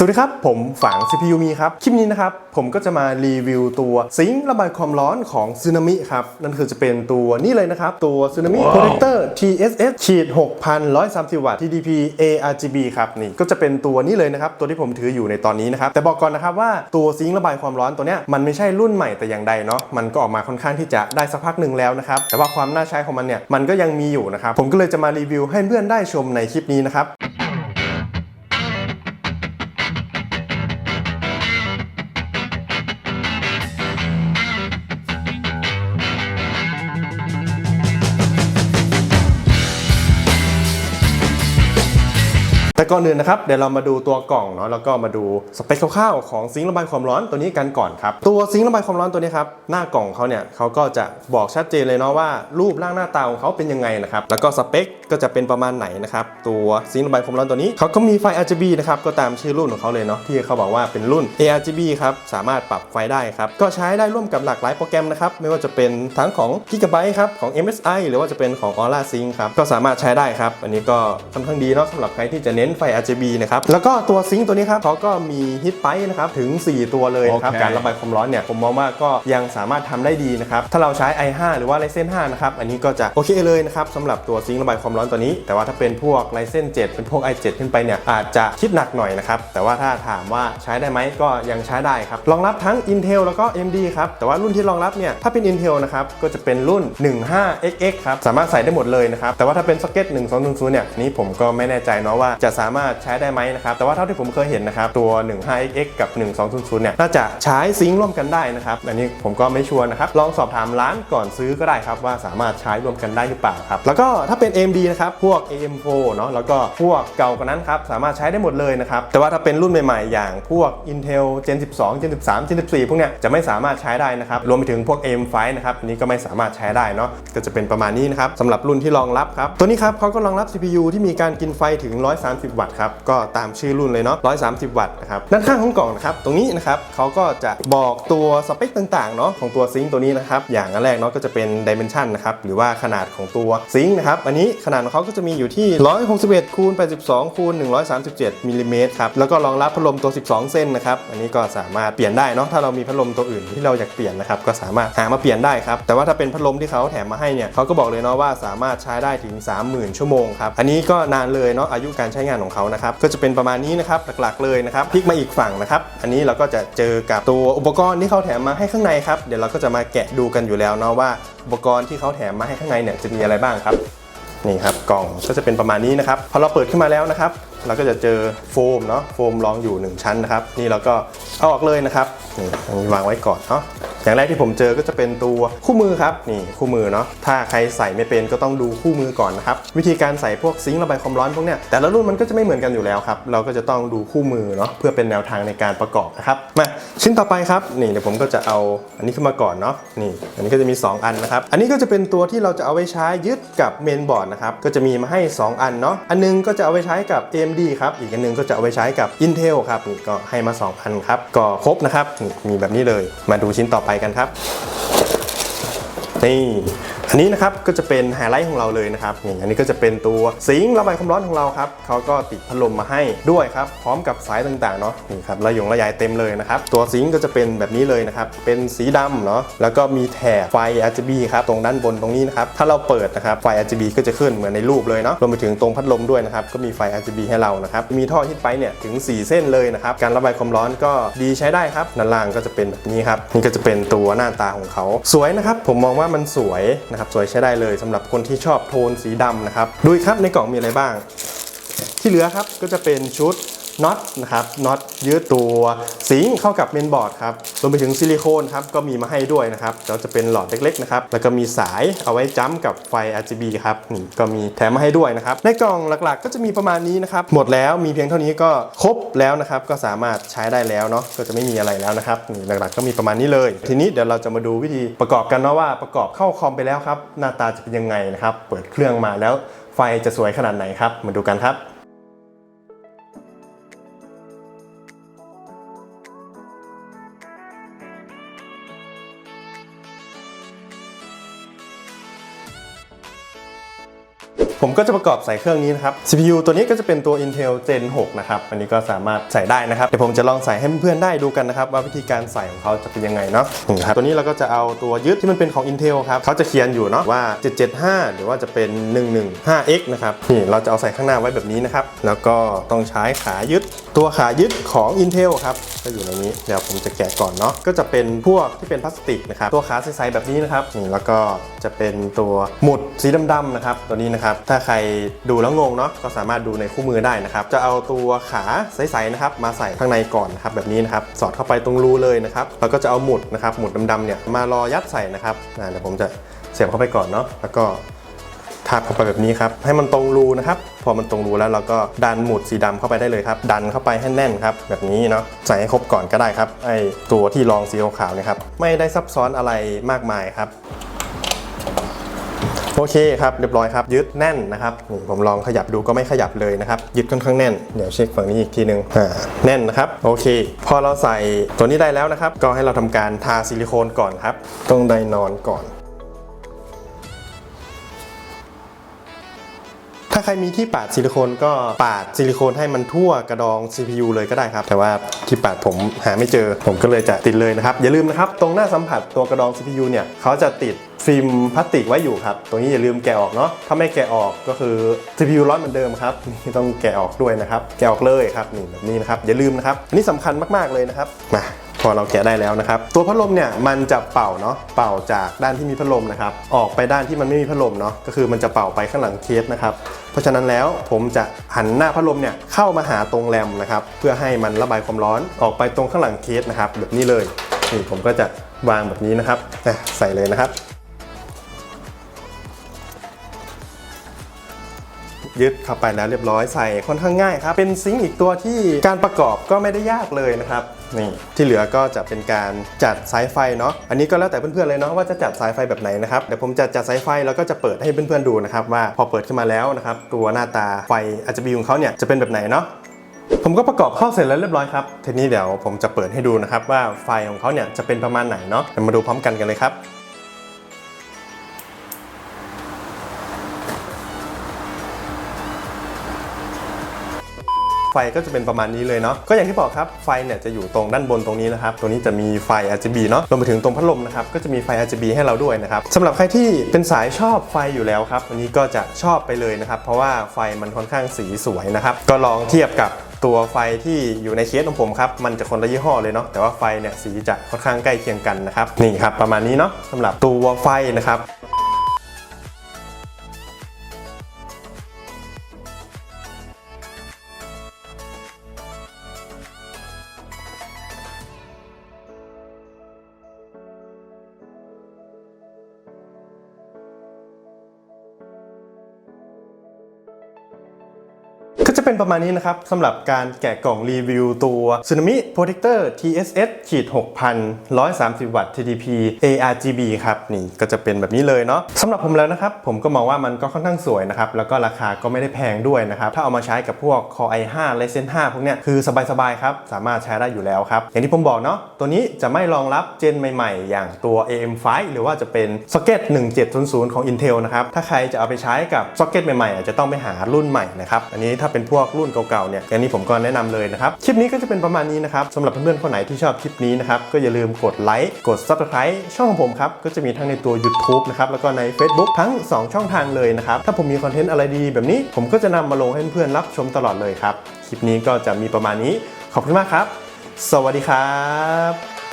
สวัสดีครับ ผมฝัง CPU มีครับ คลิปนี้นะครับ ผมก็จะมารีวิวตัวซิงค์ระบายความร้อนของซึนามิครับ นั่นคือจะเป็นตัวนี้เลยนะครับ ตัวซึนามิ Protector TSS ขีด6,130 วัตต์ TDP ARGB ครับนี่ก็จะเป็นตัวนี้เลยนะครับ ตัวที่ผมถืออยู่ในตอนนี้นะครับ แต่บอกก่อนนะครับว่าตัวซิงค์ระบายความร้อนตัวเนี้ยมันไม่ใช่รุ่นใหม่แต่อย่างใดเนาะมันก็ออกมาค่อนข้างที่จะได้สักพักหนึ่งแล้วนะครับแต่ว่าความน่าใช้ของมันเนี่ยมันก็ยังมีอยู่นะครับผมก็เลยจะมารีวิวให้เพื่อนได้ชมในคลิปนี้นะครับ แต่ก่อนอื่นนะครับเดี๋ยวเรามาดูตัวกล่องเนาะแล้วก็มาดูสเปคคร่าวๆของซิงค์ระบายความร้อนตัวนี้กันก่อนครับตัวซิงค์ระบายความร้อนตัวนี้ครับหน้ากล่องเขาเนี่ยเขาก็จะบอกชัดเจนเลยเนาะว่ารูปร่างหน้าตาของเขาเป็นยังไงนะครับแล้วก็สเปคก็จะเป็นประมาณไหนนะครับตัวซิงค์ระบายความร้อนตัวนี้เขาก็มีไฟ RGB นะครับก็ตามชื่อรุ่นของเขาเลยเนาะที่เขาบอกว่าเป็นรุ่น ARGB ครับสามารถปรับไฟได้ครับก็ใช้ได้ร่วมกับหลากหลายโปรแกรมนะครับไม่ว่าจะเป็นทั้งของ Gigabyte ครับของ MSI หรือว่าจะเป็นของ Aura Sync ครับก็สามารถใช้ได้ครับอันนี้ก็ค่อนข้างดีเนาะสำหรับใครที่จะเน้นไฟ RGB นะครับ แล้วก็ตัวซิงค์ตัวนี้ครับเขาก็มีฮิตไปนะครับถึง 4 ตัวเลยนะครับโอเคการระบายความร้อนเนี่ยผมมองว่าก็ยังสามารถทำได้ดีนะครับ ถ้าเราใช้ i5 หรือว่า Ryzen 5นะครับ อันนี้ก็จะโอเคเลยนะครับสำหรับตัวซิงค์ระบายความร้อนตัวนี้ แต่ว่าถ้าเป็นพวก Ryzen 7เป็นพวก i7 ขึ้นไปเนี่ยอาจจะคิดหนักหน่อยนะครับ แต่ว่าถ้าถามว่าใช้ได้ไหมก็ยังใช้ได้ครับ รองรับทั้ง Intel แล้วก็ AMD ครับ แต่ว่ารุ่นที่รองรับเนี่ยถ้าเป็น Intel นะครับก็จะเป็นรุ่น 15XX ครับสามารถใส่ได้หมดเลยนะครับแต่ว่าถ้าเป็นซ็อกเก็ต1200เนี่ยนี่ผมก็ไม่แน่ใจเนาะว่าจะสามารถใช้ได้ไหมนะครับ แต่ว่าเท่าที่ผมเคยเห็นนะครับ ตัว 15XX กับ 1200 เนี่ย น่าจะใช้ซิงค์ร่วมกันได้นะครับ อันนี้ผมก็ไม่ชัวร์นะครับ ลองสอบถามร้านก่อนซื้อก็ได้ครับ ว่าสามารถใช้ร่วมกันได้หรือเปล่าครับ แล้วก็ถ้าเป็น AMD นะครับ พวก AM4 เนาะ แล้วก็พวกเก่ากว่านั้นครับ สามารถใช้ได้หมดเลยนะครับ แต่ว่าถ้าเป็นรุ่นใหม่ๆ อย่างพวก Intel Gen 12 Gen 13 Gen 14 พวกเนี้ยจะไม่สามารถใช้ได้นะครับ รวมไปถึงพวก AM5 นะครับนนี้ก็ไม่สามารถใช้ได้เนาะ ก็จะเป็นประมาณนี้นะครับสำหรับรุ่นที่รองรับครับ ตัวนี้ครับเขาก็รองรับ CPU ที่มีการกินไฟถึง130วัตต์ครับก็ตามชื่อรุ่นเลยเนาะ130 วัตต์นะครับด้านข้างของกล่องนะครับตรงนี้นะครับเขาก็จะบอกตัวสเปคต่างๆเนาะของตัวซิงค์ตัวนี้นะครับอย่างอันแรกเนาะก็จะเป็น Dimension นะครับหรือว่าขนาดของตัวซิงค์นะครับอันนี้ขนาดของเขาก็จะมีอยู่ที่ 161คูณ82คูณ137มิลลิเมตรครับแล้วก็รองรับพัดลมตัว 12 เส้นนะครับอันนี้ก็สามารถเปลี่ยนได้เนาะถ้าเรามีพัดลมตัวอื่นที่เราอยากเปลี่ยนนะครับก็สามารถหามาเปลี่ยนได้ครับแต่ว่าถ้าเป็นพัดลมที่เขาแถมมาให้เนี่ยเขาก็บอกเลยเนาะว่าสามารถใช้ได้ถึง 30,000 ชั่วโมงครับอันนี้ก็นานเลยเนาะอายุการใช้งานของเขานะครับก็จะเป็นประมาณนี้นะครับหลักๆเลยนะครับพลิกมาอีกฝั่งนะครับอันนี้เราก็จะเจอกับตัวอุปกรณ์ที่เขาแถมมาให้ข้างในครับเดี๋ยวเราก็จะมาแกะดูกันอยู่แล้วเนาะว่าอุปกรณ์ที่เขาแถมมาให้ข้างในเนี่ยจะมีอะไรบ้างครับนี่ครับกล่องก็จะเป็นประมาณนี้นะครับพอเราเปิดขึ้นมาแล้วนะครับ เราก็จะเจอโฟมเนาะโฟมรองอยู่ 1 ชั้นนะครับ นี่เราก็เอาออกเลยนะครับนี่วางไว้ก่อนเนาะ อย่างแรกที่ผมเจอก็จะเป็นตัวคู่มือครับนี่คู่มือเนาะถ้าใครใส่ไม่เป็นก็ต้องดูคู่มือก่อนนะครับวิธีการใส่พวกซิงค์ระบายความร้อนพวกเนี้ยแต่ละรุ่นมันก็จะไม่เหมือนกันอยู่แล้วครับเราก็จะต้องดูคู่มือเนาะเพื่อเป็นแนวทางในการประกอบนะครับมาชิ้นต่อไปครับนี่เดี๋ยวผมก็จะเอาอันนี้ขึ้นมาก่อนเนาะนี่อันนี้ก็จะมี 2 อันนะครับอันนี้ก็จะเป็นตัวที่เราจะเอาไว้ใช้ยึดกับเมนบอร์ดนะครับก็จะมีมาให้ 2 อันเนาะอันหนึงก็จะเอาไว้ใช้กับ AMD ครับอีกอันหนึงก็จะเอาไว้ใช้กับ Intel ครับนี่ก็ให้มา2อันครับก็ครบนะครับนี่มีแบบนี้เลยมาดูชิ้นต่อไปกันครับ นี่ อันนี้นะครับก็จะเป็นไฮไลท์ของเราเลยนะครับนี่อันนี้ก็จะเป็นตัวซิงค์ระบายความร้อนของเราครับเขาก็ติดพัดลมมาให้ด้วยครับพร้อมกับสายต่างๆเนาะนี่ครับระยงระยายเต็มเลยนะครับตัวซิงค์ก็จะเป็นแบบนี้เลยนะครับเป็นสีดำเนาะแล้วก็มีแถบไฟ RGB ครับตรงด้านบนตรงนี้นะครับถ้าเราเปิดนะครับไฟ RGB ก็จะขึ้นเหมือนในรูปเลยเนาะรวมไปถึงตรงพัดลมด้วยนะครับก็มีไฟ RGB ให้เรานะครับมีท่อฮิตไปเนี่ยถึง 4 เส้นเลยนะครับการระบายความร้อนก็ดีใช้ได้ครับด้านล่างก็จะเป็นแบบนี้ครับนี่ก็จะเป็นตัวหน้าตาของเขาสวยนะครับผมมองว่ามันสวยนะครับสวยใช้ได้เลยสำหรับคนที่ชอบโทนสีดำนะครับดูครับในกล่องมีอะไรบ้าง ที่เหลือครับก็จะเป็นชุด น็อตนะครับน็อตยืดตัวสิงเข้ากับเมนบอร์ดครับรวมไปถึงซิลิโคนครับก็มีมาให้ด้วยนะครับแล้วจะเป็นหลอดเล็กๆนะครับแล้วก็มีสายเอาไว้จ้ำกับไฟ RGB ครับนี่ก็มีแถมมาให้ด้วยนะครับในกล่องหลักๆ ก็จะมีประมาณนี้นะครับหมดแล้วมีเพียงเท่านี้ก็ครบแล้วนะครับก็สามารถใช้ได้แล้วเนาะก็จะไม่มีอะไรแล้วนะครับนี่หลักๆ ก็มีประมาณนี้เลย ทีนี้เดี๋ยวเราจะมาดูวิธีประกอบกันเนาะว่าประกอบเข้าคอมไปแล้วครับหน้าตาจะเป็นยังไงนะครับเปิดเครื่องมาแล้วไฟจะสวยขนาดไหนครับมาดูกันครับ ผมก็จะประกอบใส่เครื่องนี้นะครับ CPU ตัวนี้ก็จะเป็นตัว Intel Gen 6 นะครับ อันนี้ก็สามารถใส่ได้นะครับ เดี๋ยวผมจะลองใส่ให้เพื่อนๆได้ดูกันนะครับ ว่าวิธีการใส่ของเขาจะเป็นยังไงเนาะนี่ครับตัวนี้เราก็จะเอาตัวยึดที่มันเป็นของ Intel ครับเขาจะเขียนอยู่เนาะว่า 775 หรือว่าจะเป็น 115X นะครับนี่เราจะเอาใส่ข้างหน้าไว้แบบนี้นะครับแล้วก็ต้องใช้ขายึด ตัวขายึดของ Intel ครับก็อยู่ในนี้เดี๋ยวผมจะแกะก่อนเนาะก็จะเป็นพวกที่เป็นพลาสติกนะครับตัวขาใสๆแบบนี้นะครับนี่แล้วก็จะเป็นตัวหมุดสีดำๆนะครับตัวนี้นะครับถ้าใครดูแล้วงงเนาะก็สามารถดูในคู่มือได้นะครับ จะเอาตัวขาใสๆนะครับมาใส่ข้างในก่อนนะครับแบบนี้นะครับสอดเข้าไปตรงรูเลยนะครับแล้วก็จะเอาหมุดนะครับหมุดดำๆเนี่ยมารอยัดใส่นะครับเดี๋ยวผมจะเสียบเข้าไปก่อนเนาะแล้วก็ทาบเข้าไปแบบนี้ครับให้มันตรงรูนะครับพอมันตรงรูแล้วเราก็ดันหมุดสีดำเข้าไปได้เลยครับ ดันเข้าไปให้แน่นครับแบบนี้เนาะใส่ให้ครบก่อนก็ได้ครับไอตัวที่รองสีขาวๆเนะครับไม่ได้ซับซ้อนอะไรมากมายครับ โอเคครับเรียบร้อยครับยึดแน่นนะครับนี่ผมลองขยับดูก็ไม่ขยับเลยนะครับยึดค่อนข้างแน่นเดี๋ยวเช็คฝั่งนี้อีกทีหนึ่งอ่าแน่นนะครับโอเค พอเราใส่ตัวนี้ได้แล้วนะครับ ก็ให้เราทำการทาซิลิโคนก่อนครับตรงไดนอนก่อนถ้าใครมีที่ปาดซิลิโคนก็ปาดซิลิโคนให้มันทั่วกระดอง CPU เลยก็ได้ครับ แต่ว่าที่ปาดผมหาไม่เจอ ผมก็เลยจะติดเลยนะครับ อย่าลืมนะครับ ตรงหน้าสัมผัสตัวกระดอง CPU เนี่ยเขาจะติด ฟิล์มพลาสติกไว้อยู่ครับ ตรงนี้อย่าลืมแกะออกเนาะ ถ้าไม่แกะออกก็คือ CPU ร้อนเหมือนเดิมครับ นี่ต้องแกะออกด้วยนะครับ แกะออกเลยครับนี่แบบนี้นะครับ อย่าลืมนะครับ อันนี้สำคัญมากๆเลยนะครับ มาพอเราแกะได้แล้วนะครับ ตัวพัดลมเนี่ยมันจะเป่าเนาะเป่าจากด้านที่มีพัดลมนะครับ ออกไปด้านที่มันไม่มีพัดลมเนาะก็คือมันจะเป่าไปข้างหลังเคสนะครับ เพราะฉะนั้นแล้วผมจะหันหน้าพัดลมเนี่ยเข้ามาหาตรงแรมนะครับ เพื่อให้มันระบายความร้อนออกไปตรงข้างหลังเคสนะครับ แบบนี้เลยนี่ผมก็จะวางแบบนี้นะครับใส่เลยนะครับ ยึดเข้าไปแล้วเรียบร้อยใส่ค่อนข้างง่ายครับ เป็นซิงค์อีกตัวที่การประกอบก็ไม่ได้ยากเลยนะครับนี่ที่เหลือก็จะเป็นการจัดสายไฟเนาะอันนี้ก็แล้วแต่เพื่อนๆเลยเนาะว่าจะจัดสายไฟแบบไหนนะครับเดี๋ยวผมจะจัดสายไฟแล้วก็จะเปิดให้เพื่อนๆดูนะครับว่าพอเปิดขึ้นมาแล้วนะครับตัวหน้าตาไฟอาจจะบีของเขาเนี่ยจะเป็นแบบไหนเนาะผมก็ประกอบเข้าเสร็จแล้วเรียบร้อยครับทีนี้เดี๋ยวผมจะเปิดให้ดูนะครับว่าไฟของเขาเนี่ยจะเป็นประมาณไหนเนาะเดี๋ยวมาดูพร้อมกันกันเลยครับ ฟก็จะเป็นประมาณนี้เลยเนาะก็อย่างที่บอกครับไฟเนี่ยจะอยู่ตรงด้านบนตรงนี้นะครับตรงนี้จะมีไฟ RGB เนาะรวมไปถึงตรงพัดลมนะครับก็จะมีไฟ RGB ให้เราด้วยนะครับสำหรับใครที่เป็นสายชอบไฟอยู่แล้วครับอันนี้ก็จะชอบไปเลยนะครับเพราะว่าไฟมันค่อนข้างสีสวยนะครับก็ลองเทียบกับตัวไฟที่อยู่ในเคสของผมครับ มันจะคนละยี่ห้อเลยเนาะแต่ว่าไฟเนี่ยสีจะค่อนข้างใกล้เคียงกันนะครับนี่ครับประมาณนี้เนาะสำหรับตัวไฟนะครับ ก็จะเป็นประมาณนี้นะครับสำหรับการแกะกล่องรีวิวตัว Tsunami Protector TSS ขีด6,000 130 วัตต์ TDP ARGB ครับนี่ก็จะเป็นแบบนี้เลยเนาะสำหรับผมแล้วนะครับ ผมก็มองว่ามันก็ค่อนข้างสวยนะครับ แล้วก็ราคาก็ไม่ได้แพงด้วยนะครับ ถ้าเอามาใช้กับพวก Core i5 Ryzen 5 พวกเนี้ยคือสบายๆครับ สามารถใช้ได้อยู่แล้วครับ อย่างที่ผมบอกเนาะตัวนี้จะไม่รองรับเจนใหม่ๆ อย่างตัว AM5 หรือว่าจะเป็น Socket 1700 ของ Intel นะครับถ้าใครจะเอาไปใช้กับ Socket ใหม่ๆอาจจะต้องไปหารุ่นใหม่นะครับอันนี้ถ้าเป็นพวกรุ่นเก่าๆเนี่ยอันนี้ผมก็แนะนำเลยนะครับคลิปนี้ก็จะเป็นประมาณนี้นะครับสำหรับเพื่อนๆคนไหนที่ชอบคลิปนี้นะครับก็อย่าลืมกดไลค์กด Subscribe ช่องของผมครับก็จะมีทั้งในตัว YouTube นะครับแล้วก็ใน Facebook ทั้ง 2 ช่องทางเลยนะครับถ้าผมมีคอนเทนต์อะไรดีแบบนี้ ผมก็จะนำมาลงให้เพื่อนๆรับชมตลอดเลยครับคลิปนี้ก็จะมีประมาณนี้ขอบคุณมากครับ สวัสดีครับ